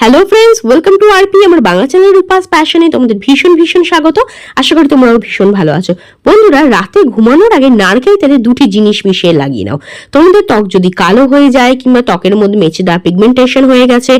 Hello friends welcome to RP Amar Bangla channel Rupa's প্যাশনে তোমাদের ভীষণ ভীষণ স্বাগত। আশা করি তোমরাও ভীষণ ভালো আছো। বন্ধুরা, রাতে ঘুমানোর আগে নারকেল তেলে দুটি জিনিস মিশিয়ে লাগিয়ে নাও। তোমাদের ত্বক যদি কালো হয়ে যায় কিংবা ত্বকের মধ্যে মেচে দাগ পিগমেন্টেশন হয়ে গেছে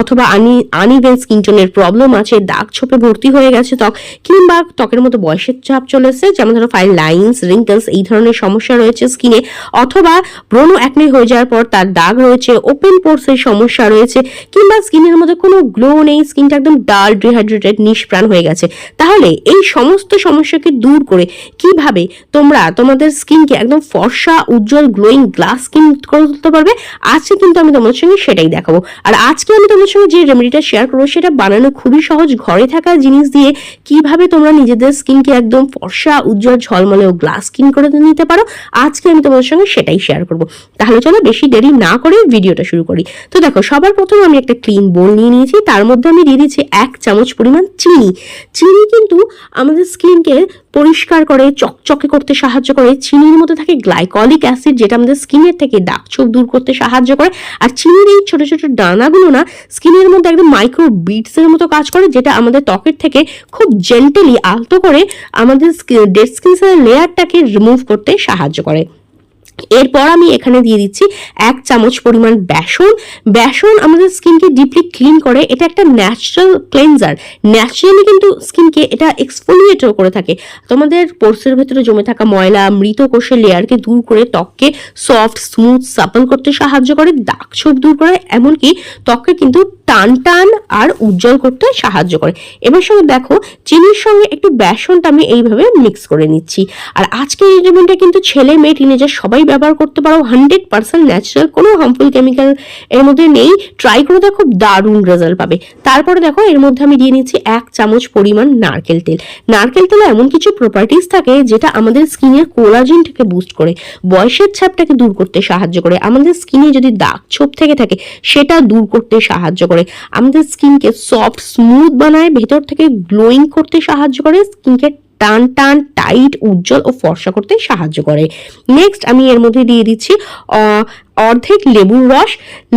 অথবা আনি আনইভেন স্কিন টোনের প্রবলেম আছে, দাগ ছোপে ভর্তি হয়ে গেছে ত্বক, কিংবা ত্বকের মধ্যে বয়সের চাপ চলে এসেছে, যেমন ধরো ফাইল লাইন্স রিঙ্কলস এই ধরনের সমস্যা রয়েছে স্কিনে অথবা ব্রণ একনে হয়ে যাওয়ার পর তার দাগ রয়েছে ওপেন পোর্সের সমস্যা রয়েছে, কিংবা স্কিনের মধ্যে কোনো গ্লো নেই স্কিনটা একদম ডাল ডিহাইড্রেটেড নিষ্প্রাণ হয়ে গেছে। তাহলে এই সমস্ত সমস্যাকে দূর করে কীভাবে তোমরা তোমাদের স্কিনকে একদম ফর্সা, উজ্জ্বল গ্লোয়িং গ্লাস স্কিন করে তুলতে পারবে? আজকে কিন্তু আমি তোমাদের সঙ্গে সেটাই দেখাবো। আর আজকে আমি তোমাদের সঙ্গে যে রেমেডিটা শেয়ার করব, সেটা বানানো খুবই সহজ। ঘরে থাকা জিনিস দিয়ে কীভাবে তোমরা নিজেদের স্কিনকে একদম ফর্সা, উজ্জ্বল, ঝলমলে ও গ্লাস স্কিন করে নিতে পারো, আজকে আমি তোমাদের সঙ্গে সেটাই শেয়ার করব। তাহলে চলো বেশি দেরি না করে ভিডিওটা শুরু করি। তো দেখো, সবার প্রথমে আমি একটা ক্লিন বোল নিয়ে নিয়েছি। তার মধ্যে আমি দিয়ে দিচ্ছি এক চামচ পরিমাণ চিনি। চিনি কিন্তু আমাদের স্কিনকে পরিষ্কার করে, চকচকে করতে সাহায্য করে। চিনির মধ্যে থাকে গ্লাইকলিক অ্যাসিড, যেটা আমাদের স্কিনের থেকে দাগ ছোপ দূর করতে সাহায্য করে। আর চিনির এই ছোট ছোট দানাগুলো না, স্কিনের মধ্যে একদম মাইক্রো বিটসের মতো কাজ করে, যেটা আমাদের ত্বকের থেকে খুব জেন্টালি আলতো করে আমাদের ডেড স্কিন লেয়ারটাকে রিমুভ করতে সাহায্য করে। এরপর আমি এখানে দিয়ে দিচ্ছি এক চামচ পরিমাণ বেসন। বেসন আমাদের স্কিনকে ডিপলি ক্লিন করে। এটা একটা ন্যাচারাল ক্লেনজার ন্যাচারালি কিন্তু স্কিনকে এটা এক্সফোলিয়েটও করে থাকে। তোমাদের পোর্সের ভেতরে জমে থাকা ময়লা মৃত কোষের লেয়ারকে দূর করে ত্বককে সফট স্মুথ সাপল করতে সাহায্য করে, দাগ ছোপ দূর করে, এমনকি ত্বককে কিন্তু টান টান আর উজ্জ্বল করতে সাহায্য করে। এবার সঙ্গে দেখো, চিনির সঙ্গে একটু বেসনটা আমি এইভাবে মিক্স করে নিচ্ছি। আর আজকে এই রেমেডিটা কিন্তু ছেলে মেয়ে টিনেজার সবাই ব্যবহার করতে পারো হান্ড্রেড পার্সেন্ট ন্যাচারাল কোনো হার্মফুল কেমিক্যাল এর মধ্যে নেই। ট্রাই করে দেখো, দারুণ রেজাল্ট পাবে। তারপরে দেখো, এর মধ্যে আমি দিয়ে নিচ্ছি এক চামচ পরিমাণ নারকেল তেল। নারকেল তেলে এমন কিছু প্রপার্টিস থাকে, যেটা আমাদের স্কিনের কোলাজিনটাকে বুস্ট করে, বয়সের ছাপটাকে দূর করতে সাহায্য করে। আমাদের স্কিনে যদি দাগ ছোপ থেকে থাকে, সেটা দূর করতে সাহায্য করে। আমাদের স্কিনকে সফট স্মুথ বানায়, ভেতর থেকে গ্লোয়িং করতে সাহায্য করে স্কিনকে টান টান, টাইট, উজ্জ্বল ও ফর্সা করতে সাহায্য করে। নেক্সট আমি এর মধ্যে দিয়ে দিচ্ছি অর্ধেক লেবুর রস।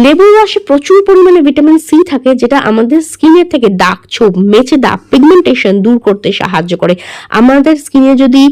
লেবুর রসে প্রচুর পরিমাণে ভিটামিন সি থাকে, যেটা আমাদের স্কিনের থেকে দাগ, ছোপ, মেচে দাগ পিগমেন্টেশন দূর করতে সাহায্য করে। আমাদের স্কিনে যদি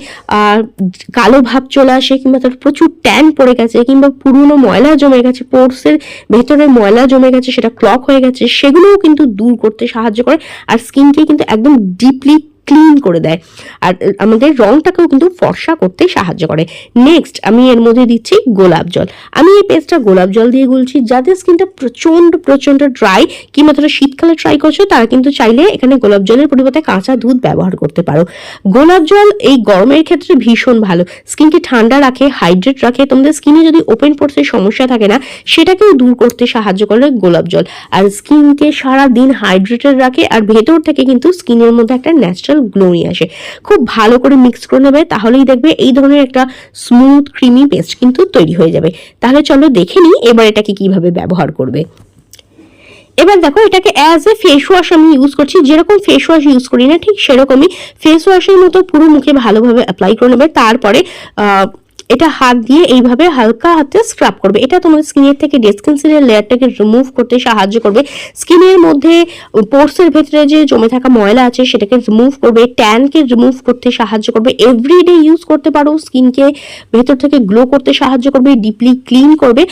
কালো ভাব চলে আসে, কিংবা তার প্রচুর ট্যান পড়ে গেছে, কিংবা পুরনো ময়লা জমে গেছে, পোর্সের ভেতরে ময়লা জমে গেছে, সেটা ক্লক হয়ে গেছে, সেগুলোও কিন্তু দূর করতে সাহায্য করে। আর স্কিনকে কিন্তু একদম ডিপলি ক্লিন করে দেয়। আর আমাদের রংটাকেও কিন্তু ফর্সা করতে সাহায্য করে। নেক্সট আমি এর মধ্যে দিচ্ছি গোলাপ জল। আমি এই পেস্টটা গোলাপ জল দিয়ে গুলছি। যাদের স্কিনটা প্রচণ্ড প্রচণ্ড ড্রাই কিংবা তারা শীতকালে ট্রাই করছ, তারা কিন্তু চাইলে এখানে গোলাপ জলের পরিবর্তে কাঁচা দুধ ব্যবহার করতে পারো। গোলাপ জল এই গরমের ক্ষেত্রে ভীষণ ভালো। স্কিনকে ঠান্ডা রাখে হাইড্রেট রাখে। তোমাদের স্কিনে যদি ওপেন পোর্সের সমস্যা থাকে না, সেটাকেও দূর করতে সাহায্য করে গোলাপ জল। আর স্কিনকে সারা দিন হাইড্রেটেড রাখে। আর ভেতর থেকে কিন্তু স্কিনের মধ্যে একটা ন্যাচারাল গ্লো গ্লোরি আসে। খুব ভালো করে মিক্স করে নেবে, তাহলেই দেখবে এই ধরনের একটা স্মুথ ক্রিমি পেস্ট কিন্তু তৈরি হয়ে যাবে। তাহলে চলো দেখে নিই এবার এটাকে কীভাবে ব্যবহার করবে। এবার দেখো এটাকে অ্যাজ এ ফেস ওয়াশ আমি ইউজ করছি, যেরকম ফেস ওয়াশ ইউজ করি না, ঠিক সেরকমই ফেস ওয়াশের মতো পুরো মুখে ভালোভাবে অ্যাপ্লাই করে নেবে, তারপরে এটা হাত দিয়ে এইভাবে হালকা হাতে স্ক্রাব করবে। এটা তোমার স্কিনের থেকে ডেসকেন্সিলের লেয়ারটাকে রিমুভ করতে সাহায্য করবে। স্কিনের মধ্যে পোর্সের ভেতরে যে জমে থাকা ময়লা আছে, সেটাকে রিমুভ করবে ট্যানকে রিমুভ করতে সাহায্য করবে। এভরিডে ইউজ করতে পারো, স্কিনকে ভেতর থেকে গ্লো করতে সাহায্য করবে ডিপলি ক্লিন করবে।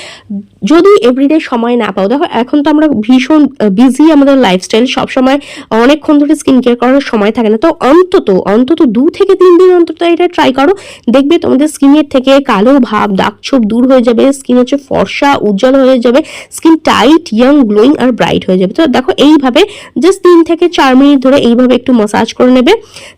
যদি এভরিডে সময় না পাও, দেখো এখন তো আমরা ভীষণ বিজি আমাদের লাইফস্টাইল সবসময় অনেকক্ষণ ধরে স্কিন কেয়ার করার সময় থাকে না। তো অন্তত অন্তত দু থেকে তিন দিন অন্তত এটা ট্রাই করো। দেখবে তোমাদের স্কিনের থেকে কালো ভাব দাগ ছোপ দূর হয়ে যাবে স্কিন হচ্ছে ফর্সা, উজ্জ্বল হয়ে যাবে স্কিন টাইট ইয়াং গ্লোয়িং আর ব্রাইট হয়ে যাবে। তো দেখো এইভাবে জাস্ট তিন থেকে চার মিনিট ধরে এইভাবে একটু মাসাজ করে নেবে,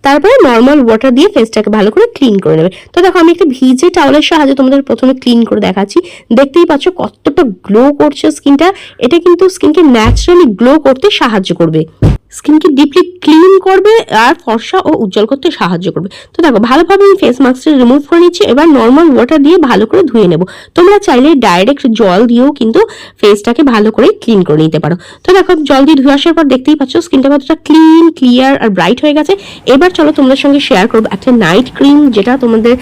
তারপরে নর্মাল ওয়াটার দিয়ে ফেসটাকে ভালো করে ক্লিন করে নেবে। তো দেখো আমি একটা ভিজে টাওয়ালের সাহায্যে তোমাদের প্রথমে ক্লিন করে দেখাচ্ছি। দেখতেই পাচ্ছ কতটা গ্লো করছে স্কিনটা এটা কিন্তু স্কিনকে ন্যাচারালি গ্লো করতে সাহায্য করবে। স্কিনকে ডিপলি ক্লিন করবে আর ফর্সা ও উজ্জ্বল করতে সাহায্য করবে? তো দেখো, ভালোভাবে আমি ফেস মাস্কটা রিমুভ করে নিচ্ছি। এবার নর্মাল ওয়াটার দিয়ে ভালো করে ধুয়ে নেব। তোমরা চাইলে ডাইরেক্ট জল দিয়েও কিন্তু ফেসটাকে ভালো করে ক্লিন করে নিতে পারো। তো দেখো, জল দিয়ে ধুয়ে আসার পর দেখতেই পাচ্ছ স্কিনটা কতটা ক্লিন ক্লিয়ার আর ব্রাইট হয়ে গেছে। এবার চলো তোমাদের সঙ্গে শেয়ার করব একটা নাইট ক্রিম যেটা তোমাদের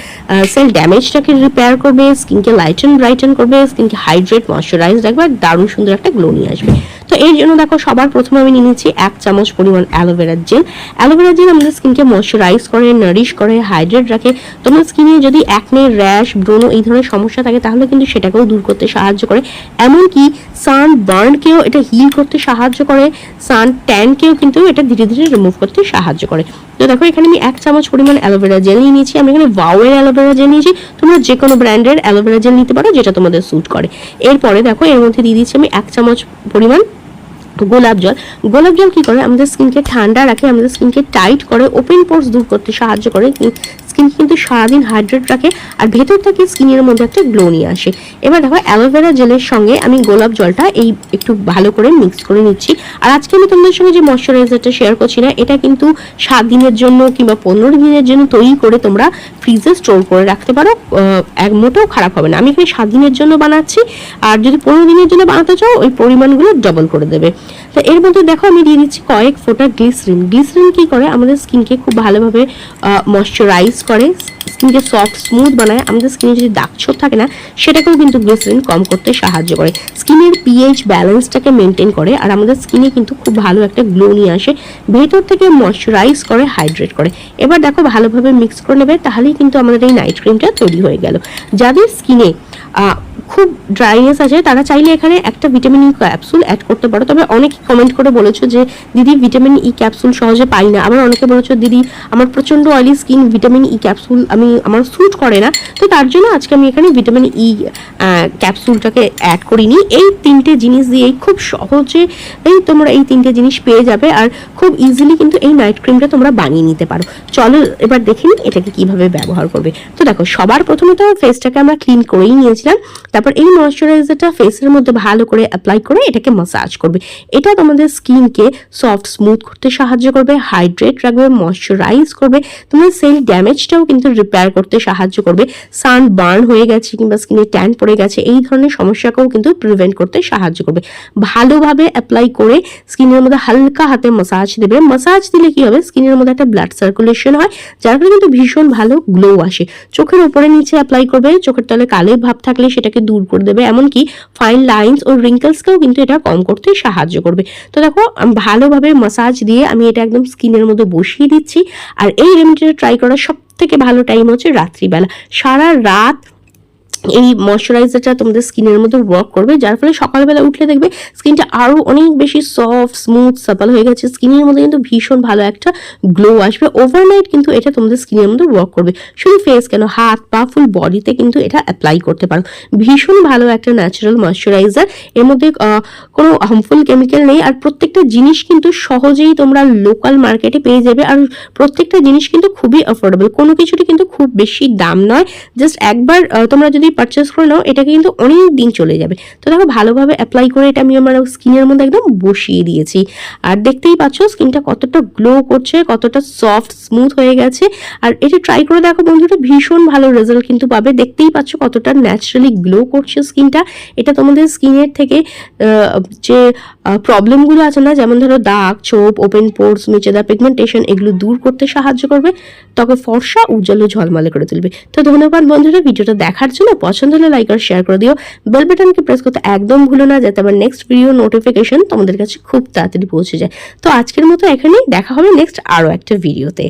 সেল ড্যামেজটাকে রিপেয়ার করবে স্কিনকে লাইটেন ব্রাইটেন করবে স্কিনকে হাইড্রেট ময়শ্চারাইজ রাখবে আর দারুণ সুন্দর একটা গ্লো নিয়ে আসবে। তো এর জন্য দেখো, সবার প্রথমে আমি নিয়ে নিচ্ছি এক চামচ পরিমাণ অ্যালোভেরা জেল অ্যালোভেরা জেল আমাদের স্কিনকে ময়শ্চারাইজ করে নারিশ করে হাইড্রেট রাখে। তোমার স্কিনে যদি একনে র্যাশ ব্রণ এই ধরনের সমস্যা থাকে, তাহলে কিন্তু সেটাকেও দূর করতে সাহায্য করে। এমনকি সান বার্নকেও এটা হিল করতে সাহায্য করে। সান ট্যানকেও কিন্তু এটা ধীরে ধীরে রিমুভ করতে সাহায্য করে। তো দেখো, এখানে আমি এক চামচ পরিমাণ অ্যালোভেরা জেল নিয়ে নিয়েছি। আমি এখানে ভাওয়ের অ্যালোভেরা জেল নিয়েছি। তোমরা যে কোনো ব্র্যান্ডের অ্যালোভেরা জেল নিতে পারো, যেটা তোমাদের স্যুট করে। এরপরে দেখো, এর মধ্যে দিয়ে দিচ্ছি আমি এক চামচ পরিমাণ গোলাপ জল। গোলাপ জল কি করে? আমাদের স্কিনকে ঠান্ডা রাখে, আমাদের স্কিনকে টাইট করে ওপেন পোর্স দূর করতে সাহায্য করে। স্কিন কিন্তু সারাদিন হাইড্রেট রাখে আর ভেতর থেকে স্কিনের মধ্যে একটা গ্লো নিয়ে আসে। এবার দেখো, অ্যালোভেরা জেলের সঙ্গে আমি গোলাপ জলটা এই একটু ভালো করে মিক্স করে নিচ্ছি। আর আজকে আমি তোমাদের সঙ্গে যে ময়শ্চারাইজারটা শেয়ার করছি না, এটা কিন্তু সাত দিনের জন্য কিংবা পনেরো দিনের জন্য তৈরি করে তোমরা ফ্রিজে স্টোর করে রাখতে পারো। এক মোটেও খারাপ হবে না। আমি এখানে সাত দিনের জন্য বানাচ্ছি। আর যদি পনেরো দিনের জন্য বানাতে চাও, ওই পরিমাণগুলো ডবল করে দেবে। তো এর মধ্যে দেখো, আমি দিয়ে দিচ্ছি কয়েক ফোটা গ্লিসরিন গ্লিসরিন কি করে? আমাদের স্কিনকে খুব ভালোভাবে ময়শ্চারাইজ করে স্কিনকে সফট স্মুথ বানায়। আমাদের স্কিনে যদি দাগ ছোপ থাকে না, সেটাকেও কিন্তু গ্লিসারিন কম করতে সাহায্য করে। স্কিনের পিএইচ ব্যালেন্সটাকে মেনটেন করে আর আমাদের স্কিনে কিন্তু খুব ভালো একটা গ্লো নিয়ে আসে। ভেতর থেকে ময়শ্চারাইজ করে হাইড্রেট করে। এবার দেখো ভালোভাবে মিক্স করে নেবে, তাহলেই কিন্তু আমাদের এই নাইট ক্রিমটা তৈরি হয়ে গেল। যাদের স্কিনে খুব ড্রাইনেস আছে। তারা চাইলে এখানে একটা ভিটামিন ই ক্যাপসুল অ্যাড করতে পারো। তবে অনেকে কমেন্ট করে বলেছ যে, দিদি ভিটামিন ই ক্যাপসুল সহজে পাই না। আবার অনেকে বলেছ, দিদি, আমার প্রচণ্ড oily skin vitamin E capsule আমি, আমার স্যুট করে না। তো তার জন্য আজকে আমি এখানে ভিটামিন ই ক্যাপসুলটাকে অ্যাড করিনি। এই তিনটে জিনিস দিয়েই খুব সহজে এই তোমরা এই তিনটে জিনিস পেয়ে যাবে। আর খুব ইজিলি কিন্তু এই নাইট ক্রিমটা তোমরা বানিয়ে নিতে পারো। চলো এবার দেখে নিই এটাকে কীভাবে ব্যবহার করবে। তো দেখো, সবার প্রথমে তো ফেসটাকে আমরা ক্লিন করেই নিয়েছিলাম তারপর এই ময়শ্চারাইজারটা ফেসের মধ্যে ভালো করে অ্যাপ্লাই করে এটাকে মাসাজ করবে। এটা তোমাদের স্কিনকে সফট স্মুথ করতে সাহায্য করবে হাইড্রেট রাখবে ময়শ্চারাইজ করবে। তোমার সেল ড্যামেজটাও কিন্তু রিপেয়ার করতে সাহায্য করবে। সান বার্ন হয়ে গেছে কিংবা স্কিনে ট্যান পড়ে গেছে, এই ধরনের সমস্যাকেও কিন্তু প্রিভেন্ট করতে সাহায্য করবে। ভালোভাবে অ্যাপ্লাই করে স্কিনের মধ্যে হালকা হাতে মাসাজ দেবে। মাসাজ দিলে কি হবে? স্কিনের মধ্যে একটা ব্লাড সার্কুলেশন হয়, যার ফলে কিন্তু ভীষণ ভালো গ্লো আসে। চোখের উপরে নিচে অ্যাপ্লাই করবে, চোখের তলে কালে ভাব থাকলে সেটাকে দূর করে দেবে। এমনকি ফাইন লাইন্স ও রিঙ্কেলসকেও কিন্তু এটা কম করতে সাহায্য করবে। তো দেখো ভালোভাবে মাসাজ দিয়ে আমি এটা একদম স্কিনের মধ্যে বসিয়ে দিচ্ছি। আর এই রেমেডিটা ট্রাই করার সব থেকে ভালো টাইম হচ্ছে রাত্রিবেলা। সারা রাত এই ময়শ্চারাইজারটা তোমাদের স্কিনের মধ্যে ওয়ার্ক করবে, যার ফলে সকালবেলা উঠলে দেখবে স্কিনটা আরও অনেক বেশি সফট স্মুথ সাপাল হয়ে গেছে। স্কিনের মধ্যে কিন্তু ভীষণ ভালো একটা গ্লো আসবে। ওভারনাইট কিন্তু এটা তোমাদের স্কিনের মধ্যে ওয়ার্ক করবে। শুধু ফেস কেন, হাত, পা ফুল বডিতে কিন্তু এটা অ্যাপ্লাই করতে পারো। ভীষণ ভালো একটা ন্যাচারাল ময়শ্চারাইজার এর মধ্যে কোনো হার্মফুল কেমিক্যাল নেই। আর প্রত্যেকটা জিনিস কিন্তু সহজেই তোমরা লোকাল মার্কেটে পেয়ে যাবে। আর প্রত্যেকটা জিনিস কিন্তু খুবই অ্যাফোর্ডেবল কোনো কিছুরই কিন্তু খুব বেশি দাম নয়। জাস্ট একবার তোমরা যদি পারচেস করে নাও, এটাকে কিন্তু অনেক দিন চলে যাবে। তো দেখো, ভালোভাবে অ্যাপ্লাই করে এটা আমি আমার স্কিনের মধ্যে একদম বসিয়ে দিয়েছি। আর দেখতেই পাচ্ছ স্কিনটা কতটা গ্লো করছে, কতটা সফট স্মুথ হয়ে গেছে। আর এটা ট্রাই করে দেখো বন্ধুরা, ভীষণ ভালো রেজাল্ট কিন্তু পাবে। দেখতেই পাচ্ছ কতটা ন্যাচারালি গ্লো করছে স্কিনটা এটা তোমাদের স্কিনের থেকে যে প্রবলেমগুলো আছে না, যেমন ধরো দাগ, ছোপ ওপেন পোর্স মেচেদা পিগমেন্টেশন এগুলো দূর করতে সাহায্য করবে। ত্বকে ফর্সা, উজ্জ্বল ঝলমলে করে তুলবে। তো ধন্যবাদ বন্ধুরা, ভিডিওটা দেখার জন্য। পছন্দ হলে লাইক আর শেয়ার করে দিও। বেল বাটনকে প্রেস করতে একদম ভুলো না, যাতে আমার নেক্সট ভিডিও নোটিফিকেশন তোমাদের কাছে খুব তাড়াতাড়ি পৌঁছে যায়। তো আজকের মতো এখানেই, দেখা হবে নেক্সট আরও একটা ভিডিওতে